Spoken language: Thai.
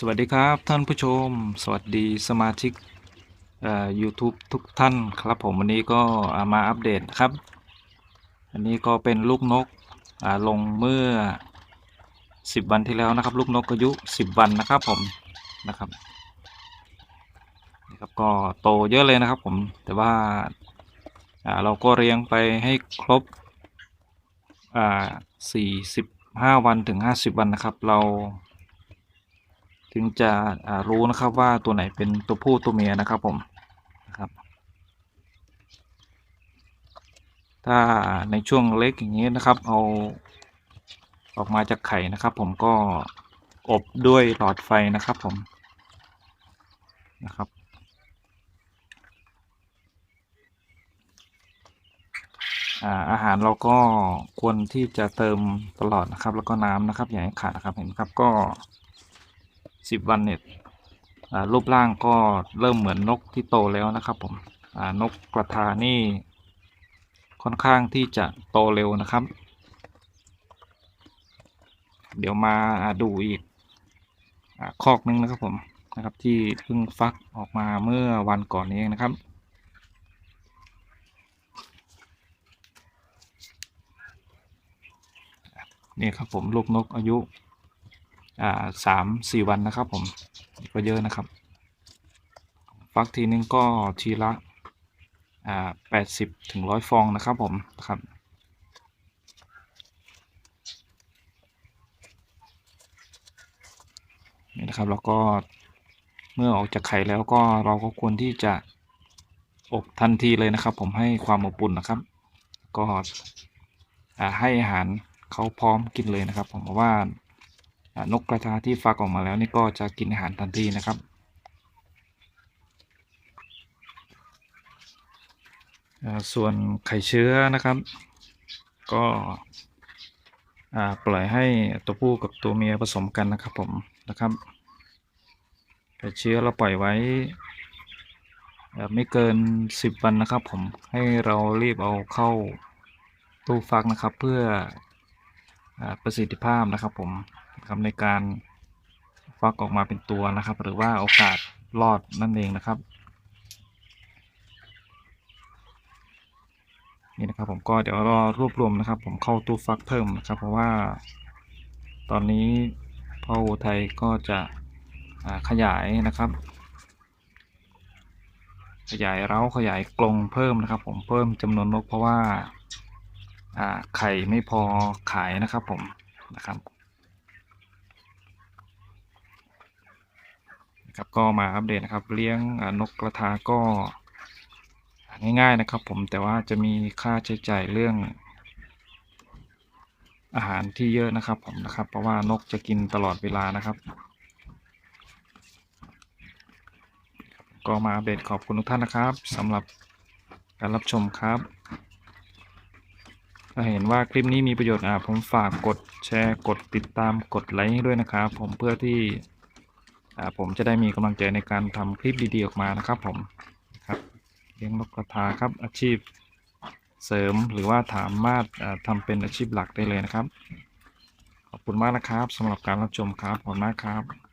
สวัสดีครับท่านผู้ชม สวัสดีสมาชิกเอ่อ YouTube ทุกท่านครับผมวันนี้ก็ามาอัปเดตนะครับ อันนี้ก็เป็นลูกนกลงเมื่อ 10 วันที่แล้วนะครับ ลูกนกอายุ 10 วันนะครับผมนะครับนี่ครับก็โตเยอะเลยนะครับผมแต่ว่าาเราก็เรียงไปให้ครบอ่า45 วันถึง 50 วันนะครับ เรา ถึงจะรู้นะครับว่าตัวไหนเป็นตัวผู้ตัวเมียนะครับผมนะครับถ้าในช่วงเล็กอย่างนี้นะครับ เอาออกมาจากไข่นะครับ ผมก็อบด้วยหลอดไฟนะครับผมนะครับอาอาหารเราก็ควรที่จะเติมตลอดนะครับ แล้วก็น้ำนะครับ อย่าให้ขาดนะครับเห็นครับก็ สิบวันเนี่ยรูปร่างก็เริ่มเหมือนนกที่โตแล้วนะครับผมนกกระทานี่ค่อนข้างที่จะโตเร็วนะครับ เดี๋ยวมาดูอีกอคอกนึงนะครับผมนะครับที่เพิ่งฟักออกมาเมื่อวันก่อนนี้เองนะครับนี่ครับผมลูกนกอายุ อ่าสามสี่วันนะครับผมก็เยอะนะครับ ฟักทีนึงก็ทีละอ่าแปดสิบถึงร้อยฟองนะครับผมนะครับนี่นะครับแล้วก็เมื่อออกจากไข่แล้วก็เราก็ควรที่จะอบทันทีเลยนะครับ ผมให้ความอบอุ่นนะครับ ก็ให้อาหารเขาพร้อมกินเลยนะครับ ผมเพราะว่า นกกระทาที่ฟักออกมาแล้วนี่ก็จะกินอาหารทันทีนะครับส่วนไข่เชื้อนะครับ ก็ปล่อยให้ตัวผู้กับตัวเมียผสมกันนะครับผมนะครับไข่เชื้อเราปล่อยไว้ไม่เกิน 10 วันนะครับผมให้เรารีบเอาเข้าตู้ฟักนะครับเพื่ออประสิทธิภาพนะครับผม ครับในการฟักออกมาเป็นตัวนะครับ หรือว่าโอกาสรอดนั่นเองนะครับ นี่นะครับผมก็เดี๋ยวรอรวบรวมนะครับ ผมเข้าตู้ฟักเพิ่มนะครับ เพราะว่า ตอนนี้พ่ออุทัยก็จะขยายนะครับ ขยายเร้าขยายกรงเพิ่มนะครับ ผมเพิ่มจำนวนนกเพราะว่าไข่ไม่พอขายนะครับผมนะครับ นะครับก็มาอัปเดตนะครับเลี้ยงนกกระทาก็ง่ายๆนะครับผมแต่ว่าจะมีค่าใช้จ่ายเรื่อง อาหารที่เยอะนะครับผมนะครับ เพราะว่านกจะกินตลอดเวลานะครับ ก็มาอัปเดตขอบคุณทุกท่านนะครับสำหรับการรับชมครับถ้าเห็นว่าคลิปนี้มีประโยชน์อ่าผมฝากกดแชร์กดติดตามกดไลค์ให้ด้วยนะครับ ผมเพื่อที่ ผมจะได้มีกำลังใจในการทำคลิปดีๆออกมานะครับ ผมครับเลี้ยงนกกระทาครับอาชีพเสริมหรือว่าสามารถอ่าทำเป็นอาชีพหลักได้เลยนะครับ ขอบคุณมากนะครับสำหรับการรับชมครับขอบคุณมากครับ